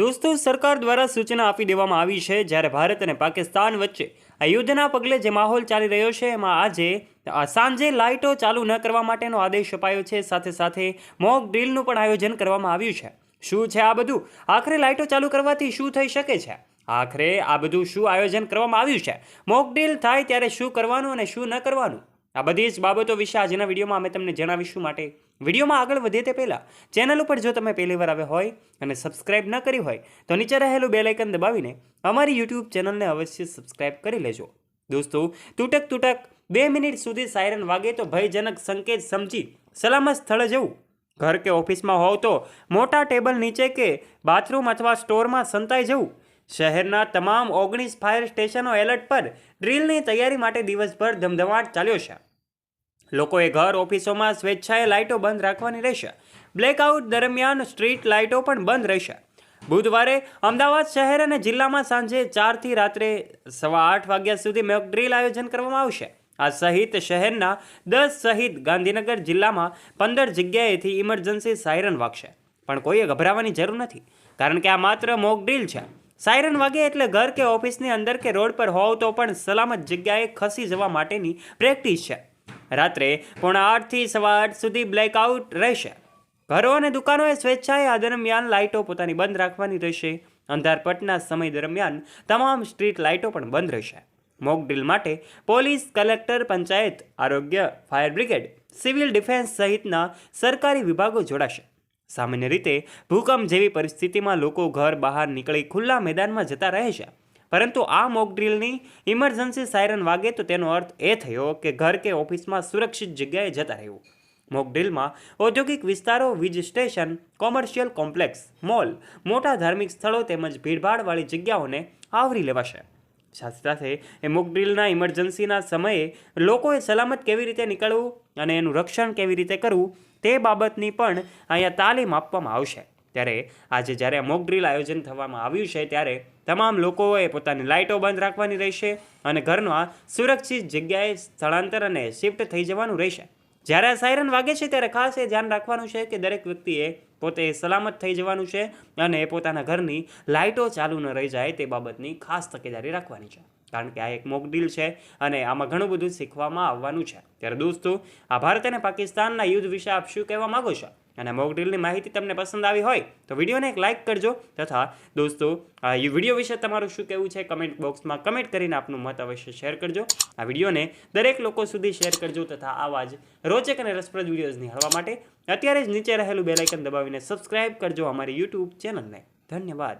દોસ્તો, સરકાર દ્વારા સૂચના આપી દેવામાં આવી છે, જ્યારે ભારત અને પાકિસ્તાન વચ્ચે આ યુદ્ધના પગલે જે માહોલ ચાલી રહ્યો છે, એમાં આજે સાંજે લાઇટો ચાલુ ન કરવા માટેનો આદેશ અપાયો છે, સાથે સાથે મોક ડ્રીલનું પણ આયોજન કરવામાં આવ્યું છે. શું છે આ બધું? આખરે લાઇટો ચાલુ કરવાથી શું થઈ શકે છે? આખરે આ બધું શું આયોજન કરવામાં આવ્યું છે? મોક ડ્રીલ થાય ત્યારે શું કરવાનું અને શું ન કરવાનું? આ બધી જ બાબતો વિશે આજના વિડીયોમાં અમે તમને જણાવીશું માટે વિડીયોમાં આગળ વધીએ તે પહેલાં ચેનલ ઉપર જો તમે પહેલીવાર આવ્યા હોય અને સબસ્ક્રાઇબ ન કરી હોય, તો નીચે રહેલું બેલાઇકન દબાવીને અમારી યુટ્યુબ ચેનલને અવશ્ય સબસ્ક્રાઇબ કરી લેજો. દોસ્તો, તૂટક તૂટક બે મિનિટ સુધી સાયરન વાગે તો ભયજનક સંકેત સમજી સલામત સ્થળે જવું. ઘર કે ઓફિસમાં હોવ તો મોટા ટેબલ નીચે કે બાથરૂમ અથવા સ્ટોરમાં સંતાઈ જવું. શહેરના તમામ ઓગણીસ ફાયર સ્ટેશનો એલર્ટ પર ડ્રીલની તૈયારી માટે દિવસભર ધમધમાટ ચાલ્યો છે. લોકોએ ઘર, ઓફિસોમાં સ્વેચ્છાએ લાઇટો બંધ રાખવાની રહેશે. બ્લેકઆઉટ દરમિયાન સ્ટ્રીટ લાઇટો પણ બંધ રહેશે. બુધવારે અમદાવાદ શહેર અને જિલ્લામાં સાંજે ચારથી રાત્રે સવા આઠ વાગ્યા સુધી મોક આયોજન કરવામાં આવશે. આ સહિત શહેરના દસ સહિત ગાંધીનગર જિલ્લામાં પંદર જગ્યાએથી ઇમરજન્સી સાયરન વાગશે. પણ કોઈએ ગભરાવાની જરૂર નથી, કારણ કે આ માત્ર મોક છે. સાયરન વાગે એટલે ઘર કે ઓફિસની અંદર કે રોડ પર હોવ તો પણ સલામત જગ્યાએ ખસી જવા માટેની પ્રેક્ટિસ છે. રાત્રે પોણા આઠથી સવા આઠ સુધી બ્લેકઆઉટ રહેશે. ઘરો અને દુકાનોએ સ્વેચ્છાએ આ દરમિયાન લાઇટો પોતાની બંધ રાખવાની રહેશે. અંધારપટના સમય દરમિયાન તમામ સ્ટ્રીટ લાઇટો પણ બંધ રહેશે. મોક ડ્રીલ માટે પોલીસ, કલેક્ટર, પંચાયત, આરોગ્ય, ફાયર બ્રિગેડ, સિવિલ ડિફેન્સ સહિતના સરકારી વિભાગો જોડાશે. સામાન્ય રીતે ભૂકંપ જેવી પરિસ્થિતિમાં લોકો ઘર બહાર નીકળી ખુલ્લા મેદાનમાં જતા રહે છે. પરંતુ આ મોક ડ્રીલની ઇમરજન્સી સાયરન વાગે તો તેનો અર્થ એ થયો કે ઘર કે ઓફિસમાં સુરક્ષિત જગ્યાએ જતા રહેવું. મોક ડ્રીલમાં ઔદ્યોગિક વિસ્તારો, વીજ સ્ટેશન કોમર્શિયલ કોમ્પ્લેક્સ મોલ મોટા ધાર્મિક સ્થળો તેમજ ભીડભાડવાળી જગ્યાઓને આવરી લેવાશે. સાથે સાથે એ મોક ડ્રીલના ઇમરજન્સીના સમયે લોકોએ સલામત કેવી રીતે નીકળવું અને એનું રક્ષણ કેવી રીતે કરવું તે બાબતની પણ અહીંયા તાલીમ આપવામાં આવશે. ત્યારે આજે જ્યારે મોક ડ્રીલ આયોજન થવામાં આવ્યું છે, ત્યારે તમામ લોકોએ પોતાની લાઇટો બંધ રાખવાની રહેશે અને ઘરના સુરક્ષિત જગ્યાએ સ્થળાંતર અને શિફ્ટ થઈ જવાનું રહેશે. જ્યારે આ સાયરન વાગે છે, ત્યારે ખાસ એ ધ્યાન રાખવાનું છે કે દરેક વ્યક્તિએ પોતે સલામત થઈ જવાનું છે અને પોતાના ઘરની લાઇટો ચાલુ ન રહી જાય તે બાબતની ખાસ તકેદારી રાખવાની છે. કારણ કે આ એક મોક ડીલ છે અને આમાં ઘણું બધું શીખવામાં આવવાનું છે. ત્યારે દોસ્તો આ ભારત અને પાકિસ્તાનના યુદ્ધ વિશે આપ શું કહેવા માગો છો? અને મોક ડ્રીલની માહિતી તમને પસંદ આવી હોય, તો વિડીયોને એક લાઇક કરજો તથા દોસ્તો, આ વીડિયો વિશે તમારું શું કહેવું છે કમેન્ટ બોક્સમાં કમેન્ટ કરીને આપનું મત અવશ્ય શેર કરજો. આ વિડીયોને દરેક લોકો સુધી શેર કરજો તથા આવા જ રોચક અને રસપ્રદ વિડીયોઝ નિહાળવા માટે અત્યારે જ નીચે રહેલું બેલાઇકન દબાવીને સબસ્ક્રાઇબ કરજો અમારી યુટ્યુબ ચેનલને ધન્યવાદ.